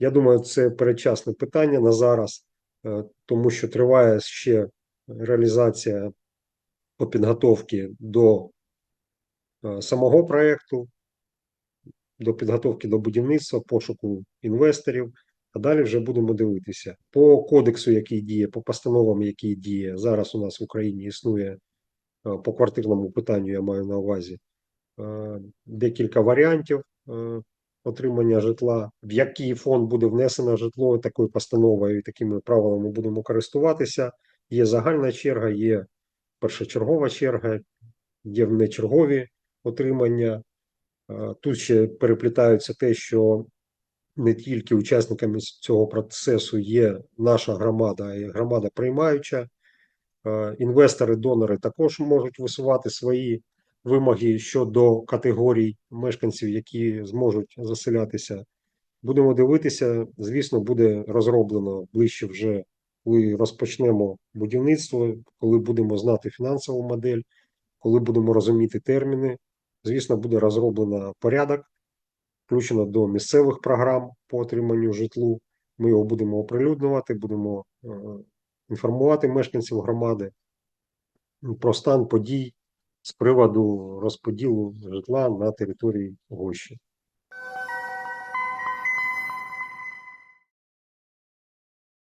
Я думаю, це передчасне питання на зараз, е, тому що триває ще реалізація по підготовці до е, самого проекту, до підготовки до будівництва, пошуку інвесторів. А далі вже будемо дивитися. По кодексу, який діє, по постановам, які діє, зараз у нас в Україні існує е, по квартирному питанню, я маю на увазі, декілька варіантів отримання житла, в який фонд буде внесено житло такою постановою і такими правилами будемо користуватися. Є загальна черга, є першочергова черга, є внечергові отримання. Е, Тут ще переплітаються те, що не тільки учасниками цього процесу є наша громада, а й громада приймаюча. Інвестори, донори також можуть висувати свої вимоги щодо категорій мешканців, які зможуть заселятися. Будемо дивитися. Звісно, буде розроблено ближче вже, коли розпочнемо будівництво, коли будемо знати фінансову модель, коли будемо розуміти терміни. Звісно, буде розроблено порядок, включено до місцевих програм по отриманню житлу. Ми його будемо оприлюднювати, будемо е, інформувати мешканців громади про стан подій з приводу розподілу житла на території Гощі.